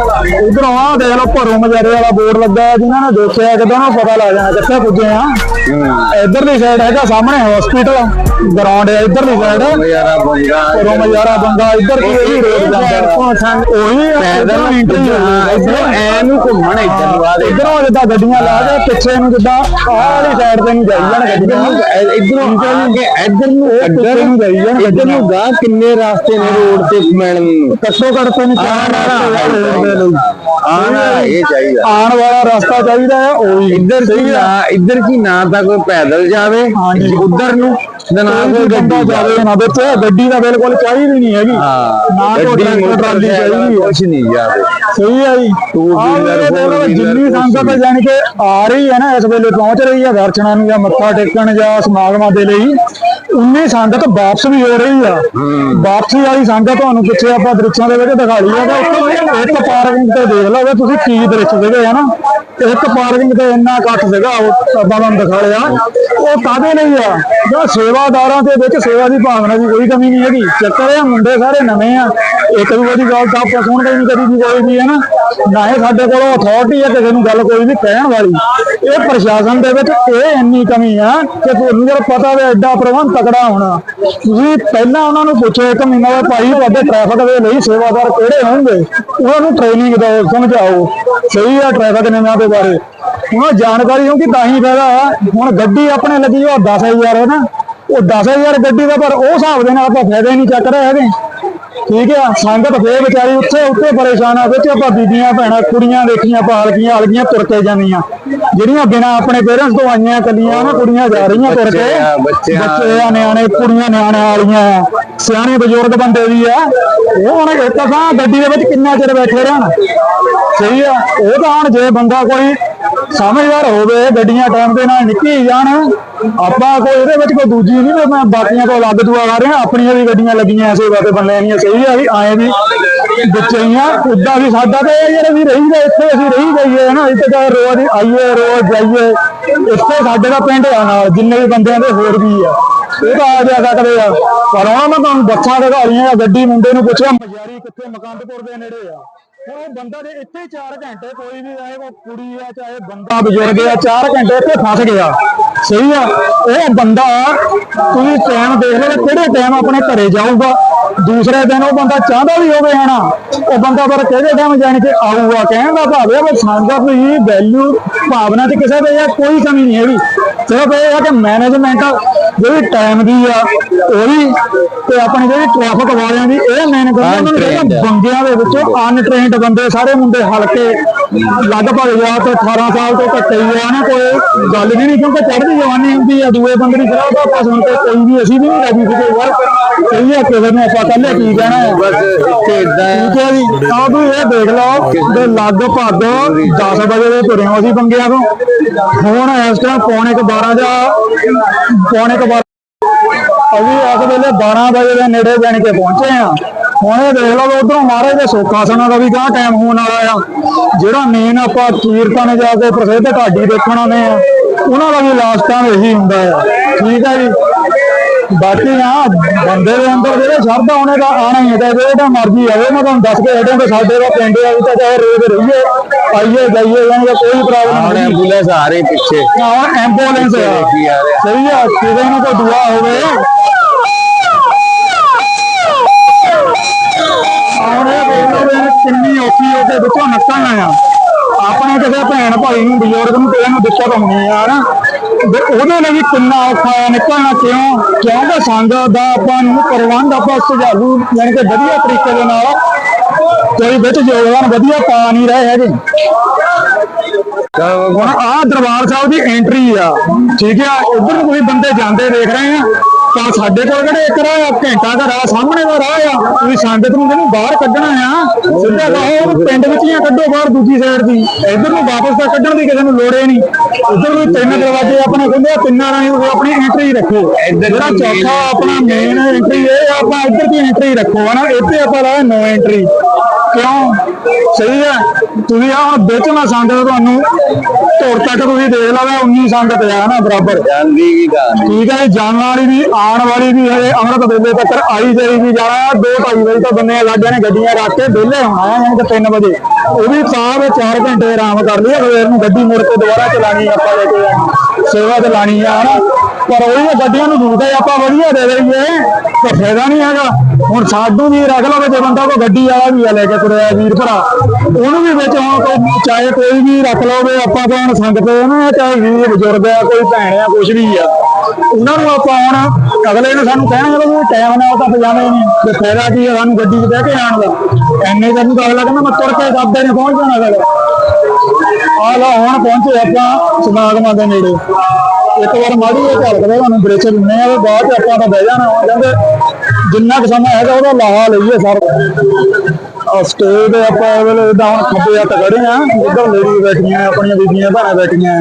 ਉਧਰੋਂ ਆ ਦੇਖ ਲਓ ਭਰੋ ਮਜਾਰੇ ਵਾਲਾ ਬੋਰਡ ਲੱਗਾ ਹੈ, ਜਿਨ੍ਹਾਂ ਨੇ ਦੇਖਿਆ ਨੂੰ ਪਤਾ ਲੱਗ ਜਾਣਾ ਕਿੱਥੇ ਪੁੱਜੇ ਆ। ਇਧਰਲੀ ਸਾਈਡ ਹੈਗਾ ਸਾਹਮਣੇ ਹਸਪੀਟਲ ਗਰਾਊਂਡ ਹੈ ਇਧਰਲੀ ਸਾਈਡ ਬੰਗਾ। ਭਰੋ ਮਜਾਰਾ ਬੰਗਾ ਇੱਧਰ ਕੀ ਇਹ ਵੀ ਰੋਡ ਜਾਂਦਾ। ਉਹੀ ਇਧਰੋਂ ਐਂਟਰੀ ਇਧਰੋਂ ਐ ਨੂੰ ਘੁੰਮਣ ਇੱਧਰ ਨੂੰ ਆ ਦੇ। ਇਧਰੋਂ ਜਿੱਦਾਂ ਗੱਡੀਆਂ ਲਾ ਕੇ ਪਿੱਛੇ ਨੂੰ ਜਿੱਦਾਂ ਆਹ ਵਾਲੀ ਸਾਈਡ ਤੇ ਨੂੰ ਜਾਈ ਜਾਣ ਗੱਡੀਆਂ। ਇਧਰੋਂ ਕੇ ਇਧਰ ਨੂੰ ਪਿੱਛੇ ਨੂੰ ਜਾਈ ਜਾਣ ਇਧਰ ਨੂੰ ਗਾ ਕਿੰਨੇ ਰਾਸਤੇ ਨੇ ਰੋਡ ਤੇ ਮਿਲਣ ਕੱਟੋ ਕੱਟ ਰਸਤੇ ਰੋਡ ਦੇ ਲਈ ਆਣਾ ਇਹ ਚਾਹੀਦਾ। ਆਉਣ ਵਾਲਾ ਰਸਤਾ ਚਾਹੀਦਾ ਹੈ ਉਹ ਹੀ ਇੱਧਰ ਕੀ ਨਾ ਇੱਧਰ ਕੀ ਨਾ ਤਾਂ ਕੋਈ ਪੈਦਲ ਜਾਵੇ ਹਾਂਜੀ। ਉਧਰ ਨੂੰ ਤੇ ਨਾ ਕੋਈ ਗੱਡੀ ਜਾਵੇ ਨਾ ਵਿੱਚ ਗੱਡੀ ਦਾ ਬਿਲਕੁਲ ਚਾਹੀਦੀ ਨਹੀਂ ਹੈਗੀ। ਹਾਂ ਨਾ ਕੋਈ ਗੱਡੀ ਟਰੈਕਟਰ ਮੋਟਰ ਟਰਾਲੀ ਚਾਹੀਦੀ ਹੈ ਕੁਛ ਨਹੀਂ ਜਾਵੇ। ਸਹੀ ਹੈ ਜੀ। Two ਆਹ wheeler, ਦੇਖ four ਜਿੰਨੀ ਸੰਗਤ ਜਾਣੀ ਕਿ ਆ ਰਹੀ ਹੈ ਨਾ ਇਸ ਵੇਲੇ ਪਹੁੰਚ ਰਹੀ ਹੈ ਦਰਸ਼ਨਾਂ ਨੂੰ ਜਾਂ ਮੱਥਾ ਟੇਕਣ ਜਾਂ ਸਮਾਗਮਾਂ ਦੇ ਲਈ। ਉਨੀ ਸੰਗਤ ਵਾਪਸ ਵੀ ਹੋ ਰਹੀ ਆ। ਵਾਪਸੀ ਵਾਲੀ ਸੰਗਤ ਤੁਹਾਨੂੰ ਪਿੱਛੇ ਆਪਾਂ ਦ੍ਰਿਸ਼ਾਂ ਦੇ ਵਿੱਚ ਦਿਖਾ ਲਈ ਆ ਤੇ ਉੱਥੇ ਇੱਕ ਪਾਰਕਿੰਗ ਤੇ ਦੇਖ ਲਓ ਵੀ ਤੁਸੀਂ ਕੀ ਦ੍ਰਿਸ਼ ਸੀਗੇ ਹਨਾ? ਇੱਕ ਪਾਰਕਿੰਗ ਤੇ ਇੰਨਾ ਇਕੱਠ ਸੀਗਾ ਉਹ ਆਪਾਂ ਤੁਹਾਨੂੰ ਦਿਖਾ ਲਿਆ। ਉਹ ਕਾਹਦੇ ਲਈ ਆ? ਜੋ ਸੇਵਾਦਾਰਾਂ ਦੇ ਵਿੱਚ ਸੇਵਾ ਦੀ ਭਾਵਨਾ ਦੀ ਕੋਈ ਕਮੀ ਨਹੀਂ ਹੈਗੀ। ਚੱਕਰ ਆ, ਮੁੰਡੇ ਸਾਰੇ ਨਵੇਂ ਆ। ਇੱਕ ਦੂਜੇ ਦੀ ਗੱਲ ਤਾਂ ਆਪਾਂ ਸੁਣਦੇ ਨਹੀਂ ਕਦੀ ਵੀ ਕੋਈ ਵੀ ਹੈ ਨਾ ਨਾ ਇਹ ਸਾਡੇ ਕੋਲ ਅਥਾਰਟੀ ਹੈ ਕਿਸੇ ਨੂੰ ਗੱਲ ਕੋਈ ਵੀ ਕਹਿਣ ਵਾਲੀ। ਇਹ ਪ੍ਰਸ਼ਾਸਨ ਦੇ ਵਿੱਚ ਇਹ ਇੰਨੀ ਕਮੀ ਆ ਕਿ ਤੁਹਾਨੂੰ ਜਦ ਪਤਾ ਵੀ ਐਡਾ ਪ੍ਰਬੰਧ ਤਕੜਾ ਹੋਣਾ। ਤੁਸੀਂ ਪਹਿਲਾਂ ਉਹਨਾਂ ਨੂੰ ਪੁੱਛੋ, ਇੱਕ ਮਹੀਨਾ ਦਾ ਭਾਈ ਤੁਹਾਡੇ ਟ੍ਰੈਫਿਕ ਦੇ ਲਈ ਸੇਵਾਦਾਰ ਕਿਹੜੇ ਹੋਣਗੇ? ਉਹਨਾਂ ਨੂੰ ਟ੍ਰੇਨਿੰਗ ਦਿਓ ਸਮਝਾਓ। ਸਹੀ ਆ ਟ੍ਰੈਫਿਕ ਨਿਯਮਾਂ ਦੇ ਬਾਰੇ। ਉਹਨਾਂ ਜਾਣਕਾਰੀ ਹੋਊਗੀ ਤਾਂ ਹੀ ਫਾਇਦਾ ਆ। ਹੁਣ ਗੱਡੀ ਆਪਣੇ ਲੱਗੀ, ਉਹ 10000 ਹੈ ਨਾ। ਉਹ 10000 ਗੱਡੀ ਦਾ, ਪਰ ਉਹ ਹਿਸਾਬ ਦੇ ਨਾਲ ਆਪਾਂ ਫਾਇਦਾ ਹੀ ਨਹੀਂ ਚੱਕ ਰਹੇ ਹੈਗੇ। ਠੀਕ ਆ ਸੰਗਤ ਫੇਰ ਵਿਚਾਰੀ ਉੱਥੇ ਉੱਥੇ ਪਰੇਸ਼ਾਨ ਆ ਵਿੱਚ ਆਪਾਂ ਬੀਬੀਆਂ ਭੈਣਾਂ ਕੁੜੀਆਂ ਦੇਖੀਆਂ ਪਾਲਕੀਆਂ ਹਲਕੀਆਂ ਤੁਰ ਕੇ ਜਾਂਦੀਆਂ। ਜਿਹੜੀਆਂ ਬਿਨਾਂ ਆਪਣੇ ਪੇਰੈਂਟਸ ਤੋਂ ਆਈਆਂ ਕੱਲੀਆਂ ਨਾ ਕੁੜੀਆਂ ਜਾ ਰਹੀਆਂ ਤੁਰ ਕੇ। ਬੱਚੇ ਆ, ਨਿਆਣੇ ਕੁੜੀਆਂ ਨਿਆਣੇ ਵਾਲੀਆਂ ਸਿਆਣੇ ਬਜ਼ੁਰਗ ਬੰਦੇ ਵੀ ਆ। ਉਹ ਹੁਣ ਇੱਕ ਤਾਂ ਗੱਡੀ ਦੇ ਵਿੱਚ ਕਿੰਨਾ ਚਿਰ ਬੈਠੇ ਰਹਿਣ? ਸਹੀ ਆ ਉਹ ਤਾਂ ਹੁਣ ਜੇ ਬੰਦਾ ਕੋਈ ਸਮਝਦਾਰ ਹੋਵੇ, ਗੱਡੀਆਂ ਟਾਈਮ ਦੇ ਨਾਲ ਨਿੱਕੀ ਜਾਣ। ਆਪਾਂ ਕੋਈ ਇਹਦੇ ਵਿੱਚ ਕੋਈ ਦੂਜੀ ਨਹੀਂ, ਮੈਂ ਬਾਕੀਆਂ ਤੋਂ ਅਲੱਗ ਦੁਆ ਕਰ ਰਿਹਾ, ਆਪਣੀਆਂ ਵੀ ਗੱਡੀਆਂ ਲੱਗੀਆਂ ਸੇਵਾ ਤੇ ਬੰਦੇ ਦੀਆਂ ਸਹੀ ਆ ਵੀ, ਆਏ ਵੀ ਵਿੱਚੇ ਉਦਾਂ ਵੀ ਸਾਡਾ ਤੇ ਇਹ ਵੀ ਰਹੀ ਦਾ ਇੱਥੇ ਅਸੀਂ ਰਹੀ ਜਾਈਏ ਨਾ ਇੱਥੇ ਤਾਂ ਰੋਜ਼ ਆਈਏ, ਰੋਜ਼ ਜਾਈਏ, ਇੱਥੇ ਸਾਡੇ ਦਾ ਪਿੰਡ ਆ ਨਾਲ, ਜਿੰਨੇ ਵੀ ਬੰਦਿਆਂ ਦੇ ਹੋਰ ਵੀ ਆ, ਇਹ ਤਾਂ ਆ ਜਾ ਸਕਦੇ ਆ। ਪਰ ਉਹਨਾਂ ਮੈਂ ਤੁਹਾਨੂੰ ਦੱਸਾਂ ਦਿਖਾ ਰਹੀਆਂ ਗੱਡੀ ਮੁੰਡੇ ਨੂੰ ਪੁੱਛਿਆ ਮਜਾਰੀ ਕਿੱਥੇ, ਮਕੰਦਪੁਰ ਦੇ ਨੇੜੇ ਆ। ਹੁਣ ਉਹ ਬੰਦਾ ਦੇ ਇੱਥੇ 4 ਘੰਟੇ ਕੋਈ ਵੀ ਆਏ ਉਹ ਕੁੜੀ ਆ ਚਾਹੇ ਬੰਦਾ ਬਜ਼ੁਰਗ ਆ 4 ਘੰਟੇ ਇੱਥੇ ਫਸ ਗਿਆ। ਸਹੀ ਆ? ਉਹ ਬੰਦਾ ਤੁਸੀਂ ਟਾਈਮ ਦੇਖ ਲਓ ਕਿਹੜੇ ਟਾਈਮ ਆਪਣੇ ਘਰੇ ਜਾਊਗਾ। ਦੂਸਰੇ ਦਿਨ ਉਹ ਬੰਦਾ ਚਾਹੁੰਦਾ ਵੀ ਹੋਵੇ ਹਨਾ। ਉਹ ਬੰਦਾ ਪਰ ਕਿਹੜੇ ਟਾਈਮ ਜਾਣ ਕੇ ਆਊਗਾ? ਕਹਿਣ ਦਾ ਭਾਵ ਹੈ ਵੀ ਸੰਗਤ ਦੀ ਵੈਲਿਊ ਭਾਵਨਾ ਤੇ ਕਿਸੇ ਦੇ ਕੋਈ ਕਮੀ ਨਹੀਂ ਹੈਗੀ। ਸਿਰਫ ਇਹ ਹੈ ਕਿ ਮੈਨੇਜਮੈਂਟ ਜਿਹੜੀ ਟਾਈਮ ਦੀ ਆ ਉਹ ਵੀ ਤੇ ਆਪਣੀ ਜਿਹੜੀ ਟ੍ਰੈਫਿਕ ਵਾਲਿਆਂ ਦੀ ਇਹ ਮੇਨ ਗੱਲ ਉਹਨਾਂ ਨੂੰ ਕਹਿੰਦਾ ਬੰਦਿਆਂ ਦੇ ਵਿੱਚੋਂ ਅਨਟ੍ਰੇਨਡ ਬੰਦੇ ਸਾਰੇ ਮੁੰਡੇ ਹਲਕੇ ਲਗਭਗ ਜਾਂ ਤੇ 18 ਸਾਲ ਤੋਂ ਘੱਟੇ ਹੀ ਆ ਨਾ ਕੋਈ ਗੱਲ ਵੀ ਨਹੀਂ ਕਿਉਂਕਿ ਚੜ੍ਹਦੀ ਜਵਾਨੀ ਹੁੰਦੀ ਆ ਦੂਏ ਬੰਦੇ ਦੀ ਸਲਾਹ ਦਾ ਸੁਣ ਕੇ ਕੋਈ ਵੀ ਅਸੀਂ ਵੀ ਨਹੀਂ ਰਾਜੀ ਸੀਗੇ ਯਾਰ। ਸਹੀ ਆ ਕਿਸੇ ਨੂੰ ਆਪਾਂ ਕੱਲੇ ਕੀ ਕਹਿਣਾ ਬਸ ਇੱਥੇ ਇਦਾਂ ਠੀਕ ਹੈ ਜੀ ਆਹ ਤੁਸੀਂ ਇਹ ਦੇਖ ਲਓ ਕਿ ਲਗਭਗ 10 ਵਜੇ ਦੇ ਤੁਰੇ ਹਾਂ ਅਸੀਂ ਬੰਗਿਆਂ ਤੋਂ। ਹੁਣ ਇਸ ਟਾਈਮ ਪੌਣੇ ਕੁ 12 ਜਾਂ ਪੌਣੇ ਕੁ 12 ਅਸੀਂ ਇਸ ਵੇਲੇ 12 ਵਜੇ ਦੇ ਨੇੜੇ ਜਾਣ ਕੇ ਪਹੁੰਚੇ ਆ ਹੁਣ ਇਹ ਦੇਖ ਲਓ ਉਧਰੋਂ ਮਹਾਰਾਜ ਦੇ ਸੋਖਾਸਨਾਂ ਦਾ ਵੀ ਗਾਂ ਟਾਈਮ ਹੋਣ ਵਾਲਾ ਆ। ਜਿਹੜਾ ਮੇਨ ਆਪਾਂ ਕੀਰਤਨ ਜਾ ਕੇ ਪ੍ਰਸਿੱਧ ਢਾਡੀ ਦੇਖਣ ਆਉਂਦੇ ਆ ਉਹਨਾਂ ਦਾ ਵੀ ਲਾਸਟ ਟਾਈਮ ਇਹੀ ਹੁੰਦਾ ਆ। ਠੀਕ ਹੈ ਜੀ? ਬਾਕੀ ਆ ਬੰਦੇ ਦੇ ਅੰਦਰ ਜਿਹੜੇ ਸ਼ਰਧਾ ਉਹਨੇ ਦਾ ਆਣਾ ਹੀ ਹੈ ਤੇ ਜਿਹੜਾ ਮਰਜ਼ੀ ਆਵੇ ਮੈਂ ਤੁਹਾਨੂੰ ਦੱਸ ਕੇ ਹਟਾਂ ਕਿ ਸਾਡੇ ਦਾ ਪਿੰਡ ਆ ਵੀ ਤਾਂ ਚਾਹੇ ਰੋਜ਼ ਰਹੀਏ ਆਈਏ ਜਾਈਏ ਦਾ ਕੋਈ ਪ੍ਰੋਬਲਮ ਨਹੀਂ। ਐਂਬੂਲੈਂਸ ਆ ਰਹੀ ਪਿੱਛੇ। ਹੁਣ ਐਂਬੂਲੈਂਸ ਆ। ਆ। ਸਹੀ ਆ ਕਿਸੇ ਨੂੰ ਕੋਈ ਦੁਆ ਹੋਵੇ। ਕਿੰਨੀ ਔਖੀ ਹੋ ਵਿੱਚੋਂ ਨਿਕਲਣਾ ਆ। ਆਪਣੇ ਕਿਸੇ ਭੈਣ ਭਾਈ ਨੂੰ ਬਜ਼ੁਰਗ ਨੂੰ ਕਿਸੇ ਨੂੰ ਦਿੱਕਤ ਆਉਣੀ ਆ ਉਹਦੇ ਲਈ ਕਿੰਨਾ ਔਖਾ ਆ ਨਿਕਲਣਾ ਕਿਉਂ? ਕਿਉਂਕਿ ਸੰਗਤ ਦਾ ਆਪਾਂ ਨੂੰ ਪ੍ਰਬੰਧ ਆਪਾਂ ਸੁਝਾਲੂ ਯਾਨੀ ਕਿ ਵਧੀਆ ਤਰੀਕੇ ਦੇ ਨਾਲ ਕੋਈ ਵਿੱਚ ਯੋਗਦਾਨ ਵਧੀਆ ਪਾ ਨਹੀਂ ਰਹੇ ਹੈਗੇ। ਹੁਣ ਆਹ ਦਰਬਾਰ ਸਾਹਿਬ ਦੀ ਐਂਟਰੀ ਆ। ਠੀਕ ਆ ਉਧਰ ਨੂੰ ਕੋਈ ਬੰਦੇ ਜਾਂਦੇ ਦੇਖ ਰਹੇ ਆ। ਪਰ ਸਾਡੇ ਕੋਲ ਕਿਹੜੇ ਇੱਕ ਰਾਹ ਆ ਘੰਟਾ ਦਾ ਰਾਹ ਸਾਹਮਣੇ ਦਾ ਰਾਹ ਆ। ਤੁਸੀਂ ਸੰਗਤ ਨੂੰ ਜਿਹਨੂੰ ਬਾਹਰ ਕੱਢਣਾ ਆ। ਸਿੱਧਾ ਕਹੋ ਪਿੰਡ ਵਿੱਚ ਹੀ ਆ, ਕੱਢੋ ਬਾਹਰ ਦੂਜੀ ਸਾਈਡ ਦੀ। ਇੱਧਰ ਨੂੰ ਵਾਪਸ ਤਾਂ ਕੱਢਣ ਦੀ ਕਿਸੇ ਨੂੰ ਲੋੜ ਹੀ ਨਹੀਂ। ਇੱਧਰ ਵੀ ਤਿੰਨ ਦਰਵਾਜ਼ੇ ਆਪਣੇ ਖੁੱਲੇ ਆ ਤਿੰਨਾਂ ਰਾਹੀਂ ਉਹ ਆਪਣੀ ਐਂਟਰੀ ਰੱਖੋ। ਜਿਹੜਾ ਚੌਥਾ ਆਪਣਾ ਮੇਨ ਐਂਟਰੀ ਇਹ ਆਪਾਂ ਇੱਧਰ ਦੀ ਐਂਟਰੀ ਰੱਖੋ। ਹਨਾ ਇੱਥੇ ਆਪਾਂ ਲਾਇਆ ਨੋ ਐਂਟਰੀ ਕਿਉਂ? ਸਹੀ ਹੈ ਤੁਸੀਂ ਆ ਹੁਣ ਵਿੱਚ ਨਾ ਸੰਗਤ ਤੁਹਾਨੂੰ। ਧੁਰ ਤੱਕ ਤੁਸੀਂ ਦੇਖ ਲਓ 19 ਸੰਗਤ ਆ ਨਾ ਬਰਾਬਰ। ਜਾਂਦੀ ਕੀ ਗੱਲ ਠੀਕ ਹੈ ਜਾਣ ਵਾਲੀ ਵੀ ਆਉਣ ਵਾਲੀ ਵੀ ਹਜੇ ਅੰਮ੍ਰਿਤ ਵੇਲੇ ਤੱਕ ਆਈ ਜਾਈ ਵੀ ਜਾਣਾ ਦੋ ਢਾਈ ਵਜੇ ਤੋਂ ਬੰਨੇ ਲਾਗੇ ਨੇ ਗੱਡੀਆਂ ਰੱਖ ਕੇ ਵਿਹਲੇ ਹੋਣਾ ਹੈ ਯਾਨੀ ਕਿ 3 ਵਜੇ। ਉਹ ਵੀ ਸਾਹਿਬ 4 ਘੰਟੇ ਆਰਾਮ ਕਰ ਲਈ ਸਵੇਰ ਨੂੰ ਗੱਡੀ ਮੁੜ ਕੇ ਦੁਬਾਰਾ ਚਲਾਣੀ ਆਪਾਂ ਲੈ ਕੇ ਜਾਣੀ ਸੇਵਾ ਤੇ ਲਾਣੀ ਆ ਹਨਾ। ਪਰ ਉਹ ਗੱਡੀਆਂ ਨੂੰ ਦੂਰ ਆਪਾਂ ਵਧੀਆ ਦੇ ਦਈਏ, ਤਾਂ ਫਾਇਦਾ ਨਹੀਂ ਹੈਗਾ। ਹੁਣ ਸਾਡੂ ਵੀ ਰੱਖ ਲਓ ਜੇ ਬੰਦਾ ਕੋਈ ਗੱਡੀ ਵਾਲਾ ਵੀ ਆ ਲੈ ਕੇ ਤੁਰਿਆ ਵੀਰ ਭਰਾ, ਉਹਨੂੰ ਵੀ ਵਿੱਚ ਹੁਣ ਕੋਈ ਚਾਹੇ ਕੋਈ ਵੀ ਰੱਖ ਲਓ ਆਪਾਂ ਤਾਂ ਸੰਗਤ ਨਾ ਚਾਹੇ ਵੀਰ, ਬਜ਼ੁਰਗ ਆ, ਕੋਈ ਭੈਣ ਆ ਕੁਝ ਵੀ ਆ, ਉਹਨਾਂ ਨੂੰ ਆਪਾਂ ਹੁਣ ਅਗਲੇ ਨੇ ਸਾਨੂੰ ਕਹਿਣਗੇ ਵੀ ਟਾਈਮ ਨਾਲ ਤਾਂ ਪਜਾਣੇ ਨਹੀਂ। ਤੇ ਫਾਇਦਾ ਕੀ ਆ ਸਾਨੂੰ ਗੱਡੀ 'ਚ ਬਹਿ ਕੇ ਆਉਣ ਦਾ? ਐਨੇ ਦਿਨ ਤਾਂ ਅਗਲਾ ਕਹਿੰਦਾ ਮੈਂ ਤੁਰ ਕੇ ਦੱਬਦੇ ਨੇ ਪਹੁੰਚ ਜਾਣਾ ਅਗਲੇ। ਆ ਲਓ, ਹੁਣ ਪਹੁੰਚੇ ਆਪਾਂ ਸਮਾਗਮਾਂ ਦੇ ਨੇੜੇ। ਇੱਕ ਵਾਰ ਮਾੜੀ ਜਿਹੀ ਝਲਕਦੇ ਤੁਹਾਨੂੰ ਬ੍ਰੇਚ ਦਿੰਨੇ ਆ ਬਾਅਦ ਚ ਆਪਾਂ ਤਾਂ ਬਹਿ ਜਾਣਾ ਹੁਣ ਕਹਿੰਦੇ ਜਿੰਨਾ ਕੁ ਸਮਾਂ ਹੈਗਾ ਉਹਦਾ ਲਾਹਾ ਲਈਏ ਸਰ। ਸਟੇਜ ਤੇ ਆਪਾਂ ਵੇਲੇ ਇਦਾਂ ਹੁਣ ਖੱਬੇ ਹੱਥ ਖੜੇ ਆ ਇੱਧਰ ਲੇਡੀ ਬੈਠੀਆਂ, ਆਪਣੀਆਂ ਬੀਬੀਆਂ ਭੈਣਾਂ ਬੈਠੀਆਂ।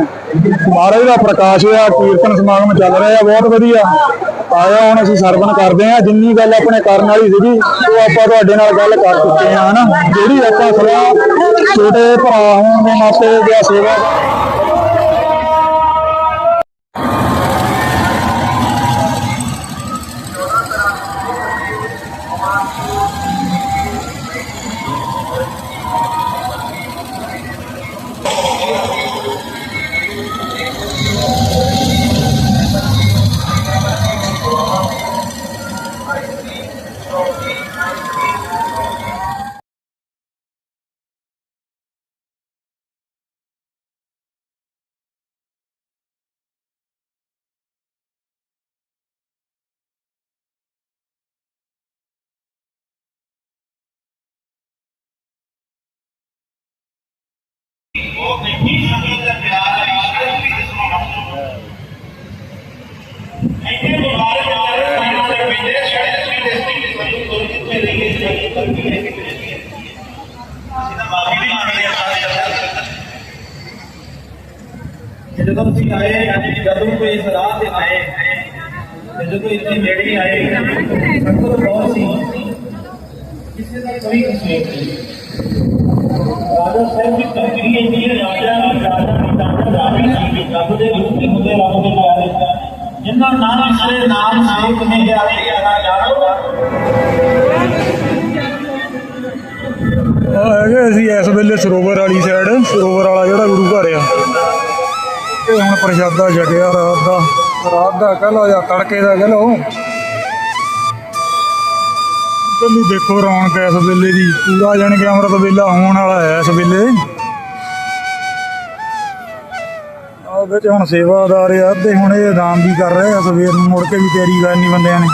ਮਹਾਰਾਜ ਦਾ ਪ੍ਰਕਾਸ਼ ਹੋਇਆ ਕੀਰਤਨ ਸਮਾਗਮ ਚੱਲ ਰਿਹਾ ਬਹੁਤ ਵਧੀਆ। ਆਇਆ ਹੁਣ ਅਸੀਂ ਸਰਵਣ ਕਰਦੇ ਆ, ਜਿੰਨੀ ਗੱਲ ਆਪਣੇ ਕਰਨ ਵਾਲੀ ਸੀਗੀ, ਉਹ ਆਪਾਂ ਤੁਹਾਡੇ ਨਾਲ ਗੱਲ ਕਰ ਚੁੱਕੇ ਆ, ਹਨਾ? ਜਿਹੜੀ ਆਪਾਂ ਸਲਾਹ ਛੋਟੇ ਭਰਾ ਹੋਣ ਦੇ ਨਾਤੇ ਜਾਂ ਸੇਵਾ ਜਦੋਂ ਤੁਸੀਂ ਆਏ ਜਦੋਂ ਕੋਈ ਸਲਾਹ ਤੇ ਆਏ, ਤੇ ਜਦੋਂ ਇੱਥੇ ਨੇੜੇ ਆਏ, ਸੰਗਤ ਬਹੁਤ ਸੀ। ਕਿਸੇ ਦਾ ਕੋਈ ਕਸੂਰ ਨਹੀਂ। ਰਾਜਾ ਸਾਹਿਬ ਦੀ ਤਕਰੀਰ ਇੰਨੀ ਰਾਜਾ ਰਾਜਾ ਦੀ ਤਾਕਤ ਰਾਜਾ ਦੀ ਰੱਬ ਦੇ ਰੂਪ ਦੇ ਹੁੰਦੇ, ਰੱਬ ਦੇ ਪਿਆਰੇ ਜਿਨ੍ਹਾਂ ਨਾਮ ਸਰੇ ਨਾਮ ਸੇਵ ਨੇ ਗਿਆ ਜਾਣੋ ਹੈਗੇ ਅਸੀਂ ਇਸ ਵੇਲੇ ਸਰੋਵਰ ਵਾਲੀ ਸਾਈਡ ਸਰੋਵਰ ਵਾਲਾ ਜਿਹੜਾ ਗੁਰੂ ਘਰ ਆ। ਇਹ ਹੁਣ ਪ੍ਰਸ਼ਾਦਾ ਛਕਿਆ ਰਾਤ ਦਾ। ਰਾਤ ਦਾ ਕਹਿ ਲਓ ਜਾਂ ਤੜਕੇ ਦਾ ਕਹਿ ਲਓ। ਤੁਸੀਂ ਦੇਖੋ ਰੌਣਕ ਇਸ ਵੇਲੇ ਦੀ। ਪੂਰਾ ਜਾਣ ਕੇ ਅੰਮ੍ਰਿਤ ਵੇਲਾ ਹੋਣ ਵਾਲਾ ਹੈ ਇਸ ਵੇਲੇ। ਆ ਵਿੱਚ ਹੁਣ ਸੇਵਾਦਾਰ ਆ ਅੱਧੇ ਹੁਣ ਇਹ ਆਰਾਮ ਵੀ ਕਰ ਰਹੇ ਆ, ਸਵੇਰ ਨੂੰ ਮੁੜ ਕੇ ਵੀ ਤਿਆਰੀ ਕਰਨੀ ਬੰਦਿਆਂ ਨੇ।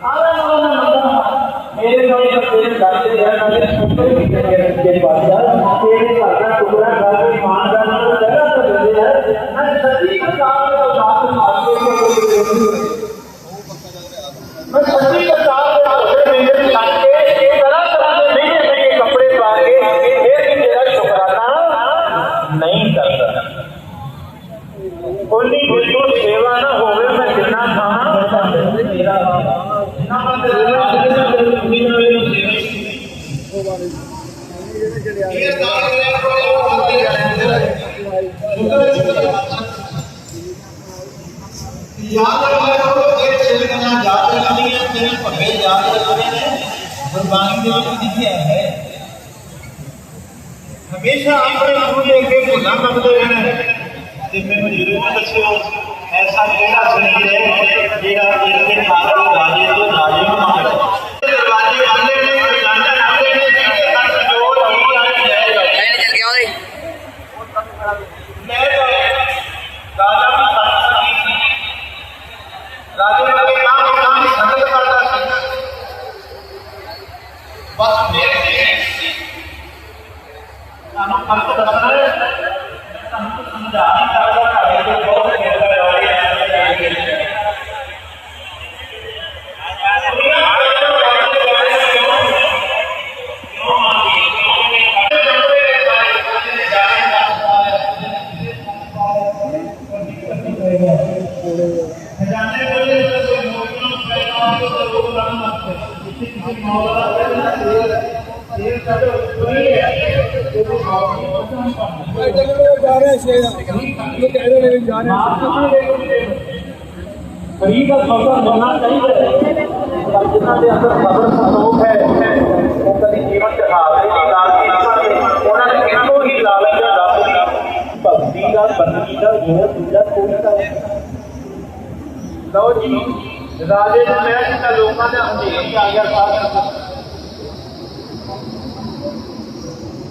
ਆਵੇ ਨਾ ਨਾ ਮੰਗਾ ਮੇਰੇ ਨਾਲ ਤਾਂ ਤੇਰੇ ਡਰਦੇ ਆ ਨਾ ਤੇਰੇ ਸੁੱਤੇ ਵੀ ਤੇਰੇ ਜਿਹੜੇ ਬਾਦਸ਼ਾਹ ਤੇਰੇ ਘਰ ਦਾ ਟੁਕੜਾ ਘਰ ਦੀ ਮਾਂ ਦਾ ਨਾਮ ਜਗ੍ਹਾ ਤੇ ਦਿੰਦੇ ਆ ਮੈਂ ਸੱਚੀ ਕਿਤਾਬ ਦੇ ਉਦਾਸ ਮਾਰ ਕੇ ਮੈਂ ਗੁਰਬਾਣੀ ਦੇ ਵਿੱਚ ਲਿਖਿਆ ਹੈ ਹਮੇਸ਼ਾ ਆਪਣੇ ਗੁਰੂ ਦੇ ਅੱਗੇ ਭੁੱਲਾਂ ਮੰਗਦੇ ਰਹਿਣਾ ਤੇ ਮੈਨੂੰ ਜ਼ਰੂਰ ਦੱਸਿਓ ਐਸਾ ਕਿਹੜਾ ਸਰੀਰ ਹੈ ਜਿਹੜਾ ਇਹਦੇ ਨਾਲ ਰਾਜੇ ਤੋਂ ਰਾਜੇ ਨੂੰ ਮੰਗਦਾ ਬਸ ਮੇਰੇ ਸੀ ਤੁਹਾਨੂੰ ਫ਼ਰਕ ਦੱਸਣਾ ਹੈ। ਤੁਹਾਨੂੰ ਸਮਝਾ ਨਹੀਂ ਸਕਦਾ ਸਾਡੇ ਕੋਲ ਬਹੁਤ ਖੇਡਦਾ ਵਾਲੇ ਖਜ਼ਾਨੇ ਵਾਲੇ ਕੋਈ ਮੋਟੀਆਂ ਪੈਸਾ ਤੋਂ ਰੋਕ ਲਾ ਮਤ ਕਿਸੇ ਕਿਸੇ ਮੌਲਾ ਦਾ ਇਹ ਸਭ ਕੋਈ ਹੈ ਗਰੀਬ ਦਾ ਸੌਦਾ ਮਿਲਣਾ ਚਾਹੀਦਾ ਹੈ ਪਰ ਜਿਨ੍ਹਾਂ ਦੇ ਅੰਦਰ ਸਬਰ ਸੰਤੋਖ ਹੈ ਉਹ ਕਦੀ ਜੀਵਨ ਚ ਹਾਰੇ ਦੀ ਲਾਲਚੀ ਨਹੀਂ ਬਣਦੇ ਉਹਨਾਂ ਨੇ ਇੱਕੋ ਹੀ ਲਾਲਚ ਦਾ ਰੱਬ ਦੀ ਭਗਤੀ ਦਾ ਬੰਦਗੀ ਦਾ ਹੋਰ ਦੂਜਾ ਕੋਈ ਕੰਮ ਲਓ ਜੀ ਰਾਜੇ ਨੂੰ ਮੈਂ ਕਿਹਾ ਲੋਕਾਂ ਦਾ ਹਨੇਰੀ ਆ ਗਿਆ ਸਾਥ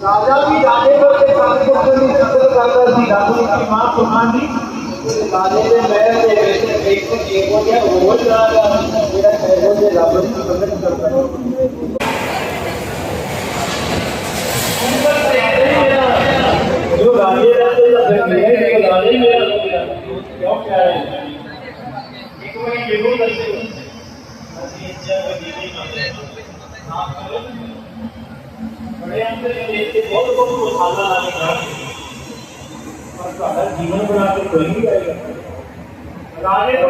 ਰਾਜਾ ਵੀ ਰਾਜੇ ਵਰਗੇ ਸਾਰੇ ਪੁੱਤਰ ਦੀ ਸੰਗਤ ਕਰਦਾ ਸੀ ਰੱਬ ਦੀ। ਮਾਂ ਸੁਣਾਂ ਦੀ ਰਾਜੇ ਦੇ ਮਹਿਲ ਦੇ ਵਿੱਚ ਇੱਕ ਇਹੋ ਜਿਹਾ ਰੋਜ਼ ਰਾਜਾ ਜਿਹੜਾ ਇਹੋ ਜਿਹੇ ਰੱਬ ਦੀ ਸੰਗਤ ਕਰਦਾ ਜੋ ਰਾਜੇ ਦਾ ਤੇ ਲੱਗੇ ਮੇਰੇ ਕੋਲ ਰਾਜੇ ਹੀ ਮੇਰਾ ਕਿਉਂ ਕਹਿ ਰਹੇ अपने जीवन दर्शन बड़े अंतर बहुत बहुत मसाला लगेगा और तुम्हारा जीवन बना के कोई नहीं आएगा राजे तो